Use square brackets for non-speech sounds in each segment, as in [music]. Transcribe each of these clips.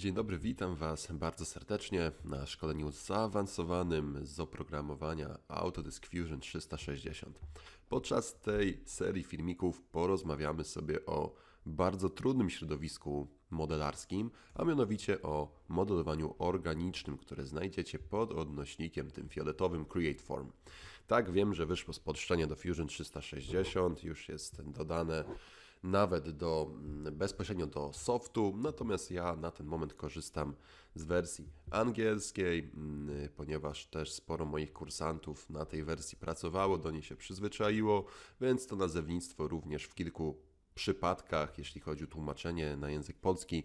Dzień dobry, witam Was bardzo serdecznie na szkoleniu zaawansowanym z oprogramowania Autodesk Fusion 360. Podczas tej serii filmików porozmawiamy sobie o bardzo trudnym środowisku modelarskim, a mianowicie o modelowaniu organicznym, które znajdziecie pod odnośnikiem tym fioletowym CreateForm. Tak, wiem, że wyszło spolszczenie do Fusion 360, już jest dodane nawet do, mm, bezpośrednio do softu, natomiast ja na ten moment korzystam z wersji angielskiej, mm, ponieważ też sporo moich kursantów na tej wersji pracowało, do niej się przyzwyczaiło, więc to nazewnictwo również w kilku przypadkach, jeśli chodzi o tłumaczenie na język polski,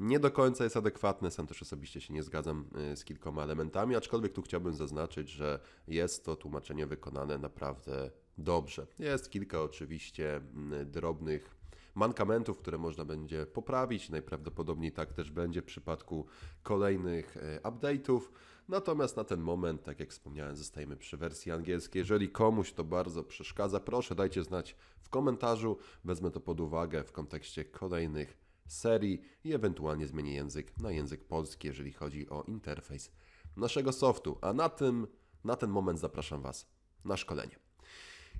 nie do końca jest adekwatne. Sam też osobiście się nie zgadzam y, z kilkoma elementami, aczkolwiek tu chciałbym zaznaczyć, że jest to tłumaczenie wykonane naprawdę dobrze. Jest kilka oczywiście mm, drobnych mankamentów, które można będzie poprawić. Najprawdopodobniej tak też będzie w przypadku kolejnych e, update'ów. Natomiast na ten moment, tak jak wspomniałem, zostajemy przy wersji angielskiej. Jeżeli komuś to bardzo przeszkadza, proszę dajcie znać w komentarzu. Wezmę to pod uwagę w kontekście kolejnych serii i ewentualnie zmienię język na język polski, jeżeli chodzi o interfejs naszego softu. A na tym, na ten moment zapraszam Was na szkolenie.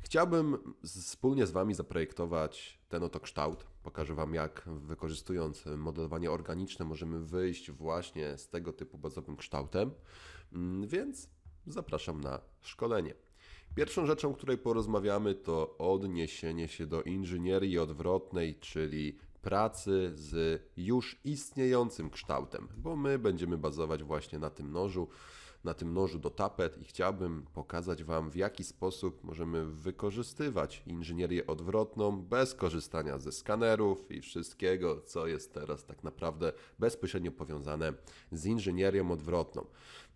Chciałbym wspólnie z Wami zaprojektować ten oto kształt. Pokażę Wam, jak wykorzystując modelowanie organiczne możemy wyjść właśnie z tego typu bazowym kształtem, Mm, więc zapraszam na szkolenie. Pierwszą rzeczą, o której porozmawiamy, to odniesienie się do inżynierii odwrotnej, czyli pracy z już istniejącym kształtem, bo my będziemy bazować właśnie na tym nożu na tym nożu do tapet i chciałbym pokazać Wam, w jaki sposób możemy wykorzystywać inżynierię odwrotną bez korzystania ze skanerów i wszystkiego, co jest teraz tak naprawdę bezpośrednio powiązane z inżynierią odwrotną.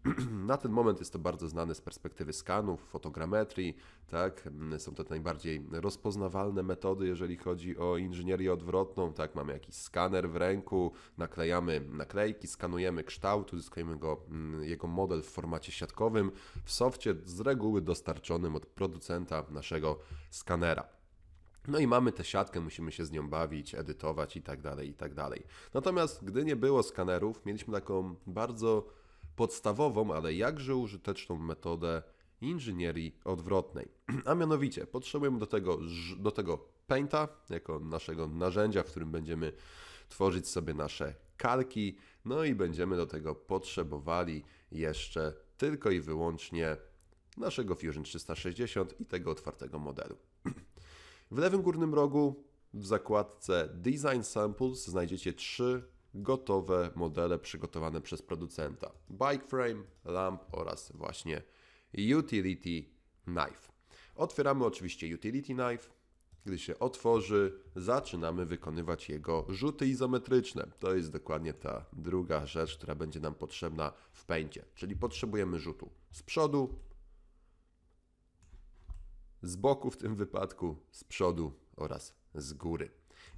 [clears throat] Na ten moment jest to bardzo znane z perspektywy skanów, fotogrametrii, tak? Są to najbardziej rozpoznawalne metody, jeżeli chodzi o inżynierię odwrotną, tak? Mamy jakiś skaner w ręku, naklejamy naklejki, skanujemy kształt, uzyskujemy go, mm, jego model w formacie siatkowym, w softie z reguły dostarczonym od producenta naszego skanera. No i mamy tę siatkę, musimy się z nią bawić, edytować i tak dalej, i tak dalej. Natomiast gdy nie było skanerów, mieliśmy taką bardzo podstawową, ale jakże użyteczną metodę inżynierii odwrotnej. [clears throat] A mianowicie potrzebujemy do tego, do tego Painta jako naszego narzędzia, w którym będziemy tworzyć sobie nasze kalki, no i będziemy do tego potrzebowali jeszcze tylko i wyłącznie naszego Fusion 360 i tego otwartego modelu. [clears throat] W lewym górnym rogu w zakładce Design Samples znajdziecie trzy gotowe modele przygotowane przez producenta. Bike frame, lamp oraz właśnie utility knife. Otwieramy oczywiście utility knife. Gdy się otworzy, zaczynamy wykonywać jego rzuty izometryczne. To jest dokładnie ta druga rzecz, która będzie nam potrzebna w pędzie. Czyli potrzebujemy rzutu z przodu, z boku w tym wypadku, z przodu oraz z góry.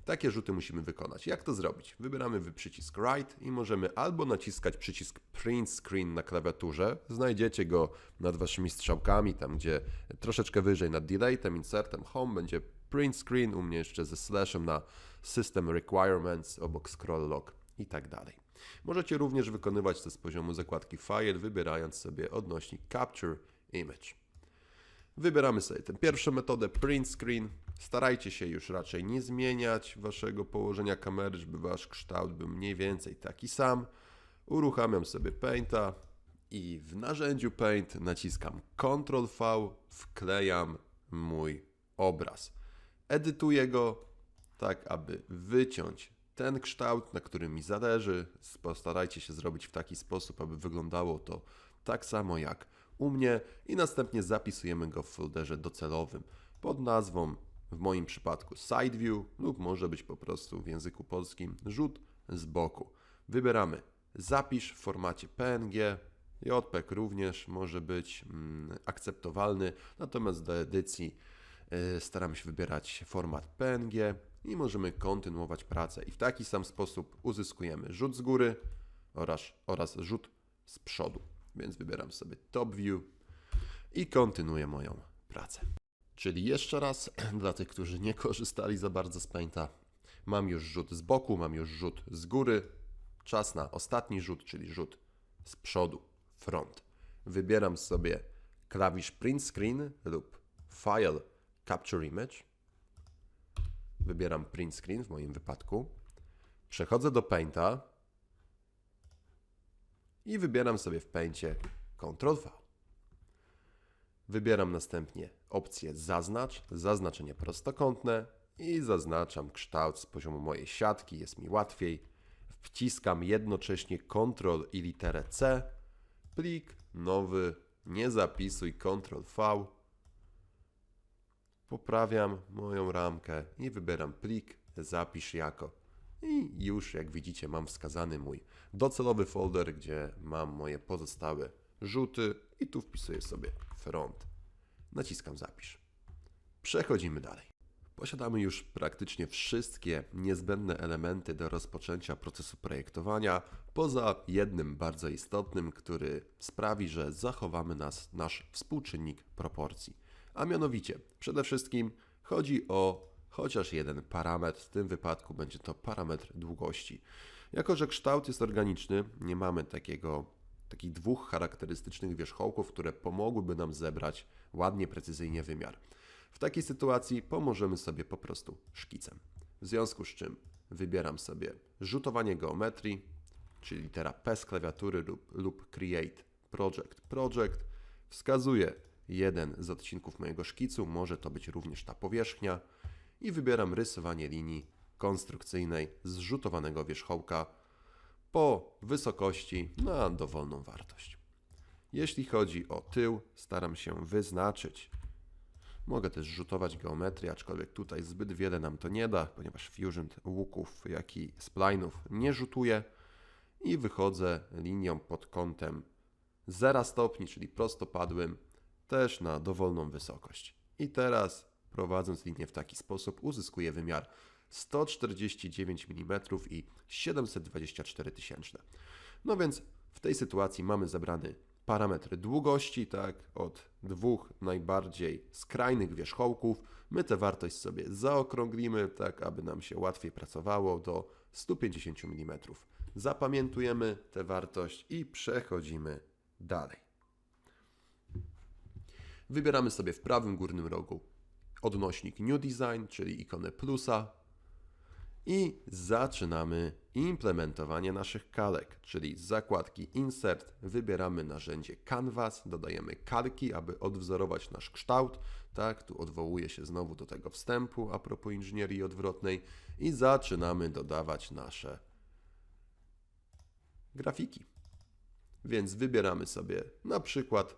Takie rzuty musimy wykonać. Jak to zrobić? Wybieramy przycisk Right i możemy albo naciskać przycisk Print Screen na klawiaturze. Znajdziecie go nad waszymi strzałkami, tam gdzie troszeczkę wyżej nad Deletem, Insertem, Home będzie Print Screen, u mnie jeszcze ze slashem na System Requirements, obok Scroll Log i tak dalej. Możecie również wykonywać to z poziomu zakładki File, wybierając sobie odnośnik Capture Image. Wybieramy sobie tę pierwszą metodę print screen. Starajcie się już raczej nie zmieniać waszego położenia kamery, żeby wasz kształt był mniej więcej taki sam. Uruchamiam sobie Painta i w narzędziu Paint naciskam Ctrl V, wklejam mój obraz. Edytuję go tak, aby wyciąć ten kształt, na którym mi zależy. Postarajcie się zrobić w taki sposób, aby wyglądało to tak samo jak u mnie i następnie zapisujemy go w folderze docelowym pod nazwą w moim przypadku side view lub może być po prostu w języku polskim rzut z boku. Wybieramy zapisz w formacie PNG. JPEG również może być mm, akceptowalny, natomiast do edycji y, staramy się wybierać format PNG i możemy kontynuować pracę. I w taki sam sposób uzyskujemy rzut z góry oraz, oraz rzut z przodu. Więc wybieram sobie Top View i kontynuuję moją pracę. Czyli jeszcze raz, [clears throat] dla tych, którzy nie korzystali za bardzo z Painta, mam już rzut z boku, mam już rzut z góry, czas na ostatni rzut, czyli rzut z przodu, front. Wybieram sobie klawisz print screen lub file capture image. Wybieram print screen w moim wypadku. Przechodzę do Painta i wybieram sobie w Paincie Ctrl V. Wybieram następnie opcję zaznacz, zaznaczenie prostokątne i zaznaczam kształt z poziomu mojej siatki, jest mi łatwiej. Wciskam jednocześnie Ctrl i literę C, plik, nowy, nie zapisuj Ctrl V. Poprawiam moją ramkę i wybieram plik, zapisz jako. I już jak widzicie mam wskazany mój docelowy folder, gdzie mam moje pozostałe rzuty i tu wpisuję sobie front. Naciskam zapisz. Przechodzimy dalej. Posiadamy już praktycznie wszystkie niezbędne elementy do rozpoczęcia procesu projektowania, poza jednym bardzo istotnym, który sprawi, że zachowamy nas, nasz współczynnik proporcji. A mianowicie, przede wszystkim chodzi o chociaż jeden parametr, w tym wypadku będzie to parametr długości. Jako, że kształt jest organiczny, nie mamy takiego, takich dwóch charakterystycznych wierzchołków, które pomogłyby nam zebrać ładnie, precyzyjnie wymiar. W takiej sytuacji pomożemy sobie po prostu szkicem. W związku z czym wybieram sobie rzutowanie geometrii, czyli litera P z klawiatury lub, lub Create Project Project. Wskazuję jeden z odcinków mojego szkicu, może to być również ta powierzchnia i wybieram rysowanie linii konstrukcyjnej zrzutowanego wierzchołka po wysokości na dowolną wartość. Jeśli chodzi o tył, staram się wyznaczyć Mogę też rzutować geometrię, aczkolwiek tutaj zbyt wiele nam to nie da, ponieważ Fusion łuków, jak i spline'ów nie rzutuje i wychodzę linią pod kątem 0 stopni, czyli prostopadłym, też na dowolną wysokość. I teraz prowadząc linię w taki sposób uzyskuję wymiar 149 mm i 724 tysięczne. No więc w tej sytuacji mamy zebrany parametry długości, tak, od dwóch najbardziej skrajnych wierzchołków. My tę wartość sobie zaokrąglimy, tak, aby nam się łatwiej pracowało do 150 mm. Zapamiętujemy tę wartość i przechodzimy dalej. Wybieramy sobie w prawym górnym rogu odnośnik New Design, czyli ikonę plusa, i zaczynamy implementowanie naszych kalek, czyli z zakładki Insert wybieramy narzędzie Canvas, dodajemy kalki, aby odwzorować nasz kształt. Tak, tu odwołuję się znowu do tego wstępu a propos inżynierii odwrotnej i zaczynamy dodawać nasze grafiki. Więc wybieramy sobie na przykład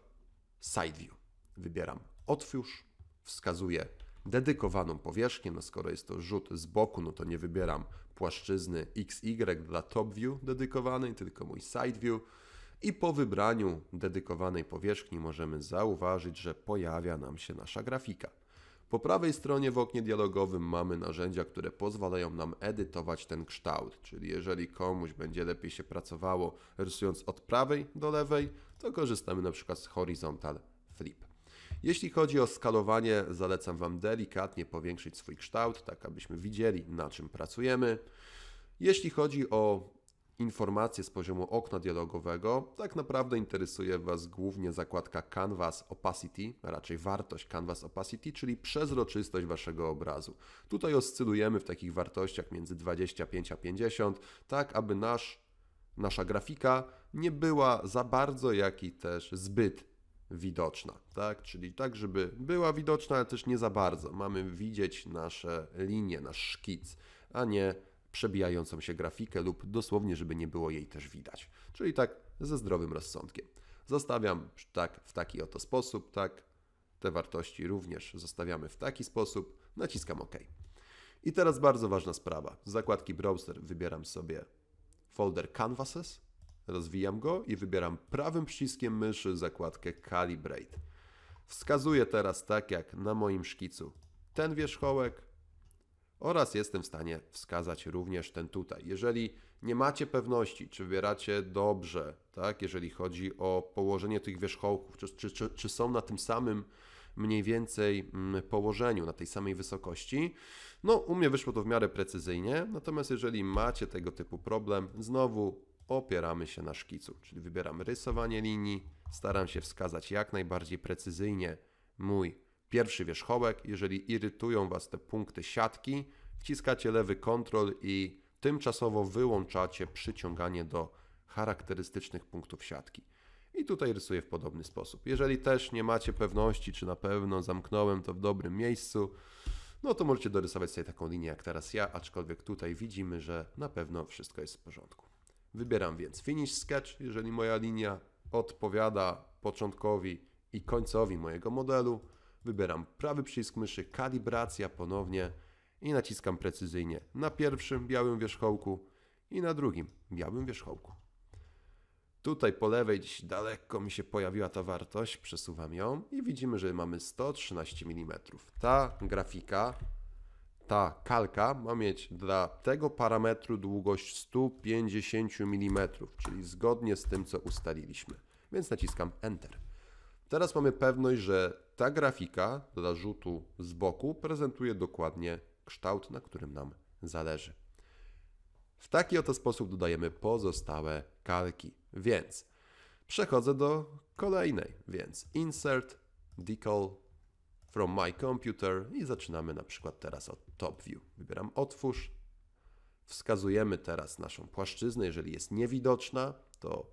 Side View. Wybieram Otwórz, wskazuję dedykowaną powierzchnię. No skoro jest to rzut z boku, no to nie wybieram płaszczyzny XY dla top view dedykowanej, tylko mój side view. I po wybraniu dedykowanej powierzchni możemy zauważyć, że pojawia nam się nasza grafika. Po prawej stronie w oknie dialogowym mamy narzędzia, które pozwalają nam edytować ten kształt, czyli jeżeli komuś będzie lepiej się pracowało rysując od prawej do lewej, to korzystamy na przykład z horizontal flip. Jeśli chodzi o skalowanie, zalecam Wam delikatnie powiększyć swój kształt, tak abyśmy widzieli na czym pracujemy. Jeśli chodzi o informacje z poziomu okna dialogowego, tak naprawdę interesuje Was głównie zakładka Canvas Opacity, raczej wartość Canvas Opacity, czyli przezroczystość Waszego obrazu. Tutaj oscylujemy w takich wartościach między 25 a 50, tak aby nasz, nasza grafika nie była za bardzo, jak i też zbyt widoczna, tak? Czyli tak, żeby była widoczna, ale też nie za bardzo. Mamy widzieć nasze linie, nasz szkic, a nie przebijającą się grafikę lub dosłownie, żeby nie było jej też widać. Czyli tak ze zdrowym rozsądkiem. Zostawiam tak w taki oto sposób, tak? Te wartości również zostawiamy w taki sposób. Naciskam OK. I teraz bardzo ważna sprawa. Z zakładki Browser wybieram sobie folder Canvases Rozwijam go i wybieram prawym przyciskiem myszy zakładkę Calibrate. Wskazuję teraz tak jak na moim szkicu ten wierzchołek oraz jestem w stanie wskazać również ten tutaj. Jeżeli nie macie pewności, czy wybieracie dobrze, tak, jeżeli chodzi o położenie tych wierzchołków, czy, czy, czy, czy są na tym samym mniej więcej mm, położeniu, na tej samej wysokości. No, u mnie wyszło to w miarę precyzyjnie, natomiast jeżeli macie tego typu problem, znowu opieramy się na szkicu, czyli wybieram rysowanie linii, staram się wskazać jak najbardziej precyzyjnie mój pierwszy wierzchołek. Jeżeli irytują Was te punkty siatki, wciskacie lewy kontrol i tymczasowo wyłączacie przyciąganie do charakterystycznych punktów siatki. I tutaj rysuję w podobny sposób. Jeżeli też nie macie pewności, czy na pewno zamknąłem to w dobrym miejscu, no to możecie dorysować sobie taką linię jak teraz ja, aczkolwiek tutaj widzimy, że na pewno wszystko jest w porządku. Wybieram więc Finish Sketch, jeżeli moja linia odpowiada początkowi i końcowi mojego modelu. Wybieram prawy przycisk myszy, kalibracja ponownie i naciskam precyzyjnie na pierwszym białym wierzchołku i na drugim białym wierzchołku. Tutaj po lewej gdzieś daleko mi się pojawiła ta wartość, przesuwam ją i widzimy, że mamy 113 mm. Ta grafika, ta kalka ma mieć dla tego parametru długość 150 mm, czyli zgodnie z tym, co ustaliliśmy. Więc naciskam Enter. Teraz mamy pewność, że ta grafika dla rzutu z boku prezentuje dokładnie kształt, na którym nam zależy. W taki oto sposób dodajemy pozostałe kalki. Więc przechodzę do kolejnej. Więc insert, decal from my computer i zaczynamy na przykład teraz od top view. Wybieram otwórz. Wskazujemy teraz naszą płaszczyznę. Jeżeli jest niewidoczna, to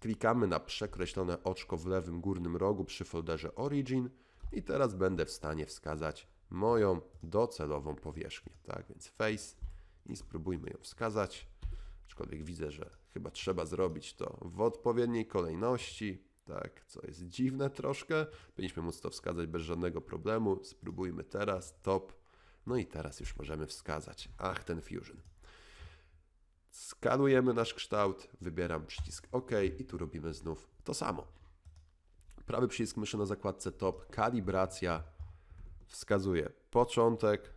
klikamy na przekreślone oczko w lewym górnym rogu przy folderze Origin i teraz będę w stanie wskazać moją docelową powierzchnię. Tak więc face i spróbujmy ją wskazać. Aczkolwiek widzę, że chyba trzeba zrobić to w odpowiedniej kolejności. Tak, co jest dziwne troszkę. Powinniśmy móc to wskazać bez żadnego problemu. Spróbujmy teraz top. No i teraz już możemy wskazać. Ach, ten Fusion. Skanujemy nasz kształt, wybieram przycisk OK i tu robimy znów to samo. Prawy przycisk myszy na zakładce top, kalibracja, wskazuje początek,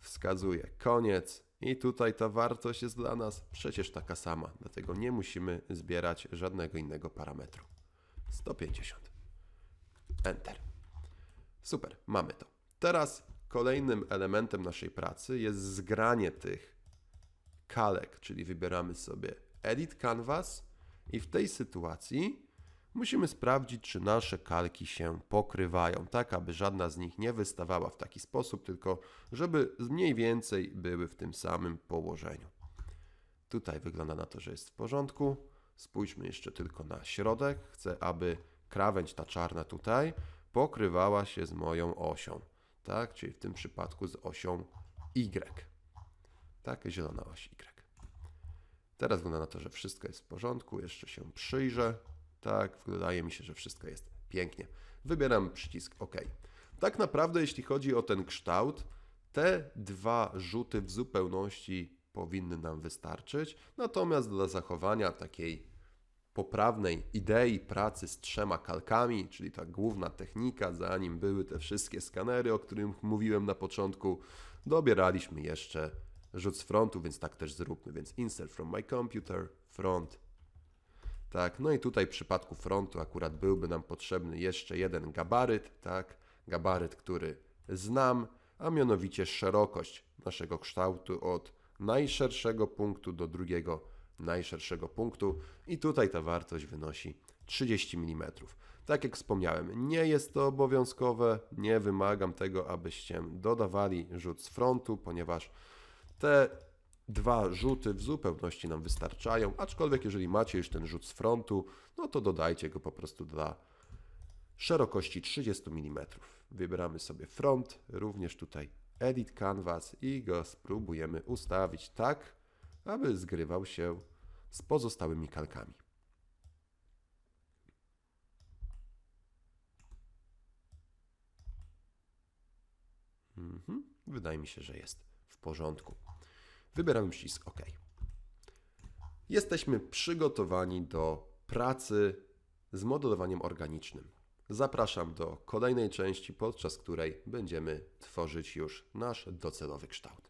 wskazuje koniec i tutaj ta wartość jest dla nas przecież taka sama, dlatego nie musimy zbierać żadnego innego parametru. 150. Enter. Super, mamy to. Teraz kolejnym elementem naszej pracy jest zgranie tych kalek, czyli wybieramy sobie Edit Canvas i w tej sytuacji musimy sprawdzić, czy nasze kalki się pokrywają, tak aby żadna z nich nie wystawała w taki sposób, tylko żeby mniej więcej były w tym samym położeniu. Tutaj wygląda na to, że jest w porządku. Spójrzmy jeszcze tylko na środek. Chcę, aby krawędź ta czarna tutaj pokrywała się z moją osią, tak? Czyli w tym przypadku z osią Y. Tak, zielona oś Y. Teraz wygląda na to, że wszystko jest w porządku. Jeszcze się przyjrzę. Tak, wydaje mi się, że wszystko jest pięknie. Wybieram przycisk OK. Tak naprawdę, jeśli chodzi o ten kształt, te dwa rzuty w zupełności powinny nam wystarczyć. Natomiast dla zachowania takiej poprawnej idei pracy z trzema kalkami, czyli ta główna technika, zanim były te wszystkie skanery, o których mówiłem na początku, dobieraliśmy jeszcze rzut z frontu, więc tak też zróbmy. Więc insert from my computer, front. Tak, no i tutaj w przypadku frontu akurat byłby nam potrzebny jeszcze jeden gabaryt, tak, gabaryt, który znam, a mianowicie szerokość naszego kształtu od najszerszego punktu do drugiego najszerszego punktu i tutaj ta wartość wynosi 30 mm. Tak jak wspomniałem, nie jest to obowiązkowe, nie wymagam tego, abyście dodawali rzut z frontu, ponieważ te dwa rzuty w zupełności nam wystarczają, aczkolwiek jeżeli macie już ten rzut z frontu, no to dodajcie go po prostu dla szerokości 30 mm. Wybieramy sobie front, również tutaj Edit Canvas i go spróbujemy ustawić tak, aby zgrywał się z pozostałymi kalkami. Mhm. Wydaje mi się, że jest w porządku. Wybieramy przycisk OK. Jesteśmy przygotowani do pracy z modelowaniem organicznym. Zapraszam do kolejnej części, podczas której będziemy tworzyć już nasz docelowy kształt.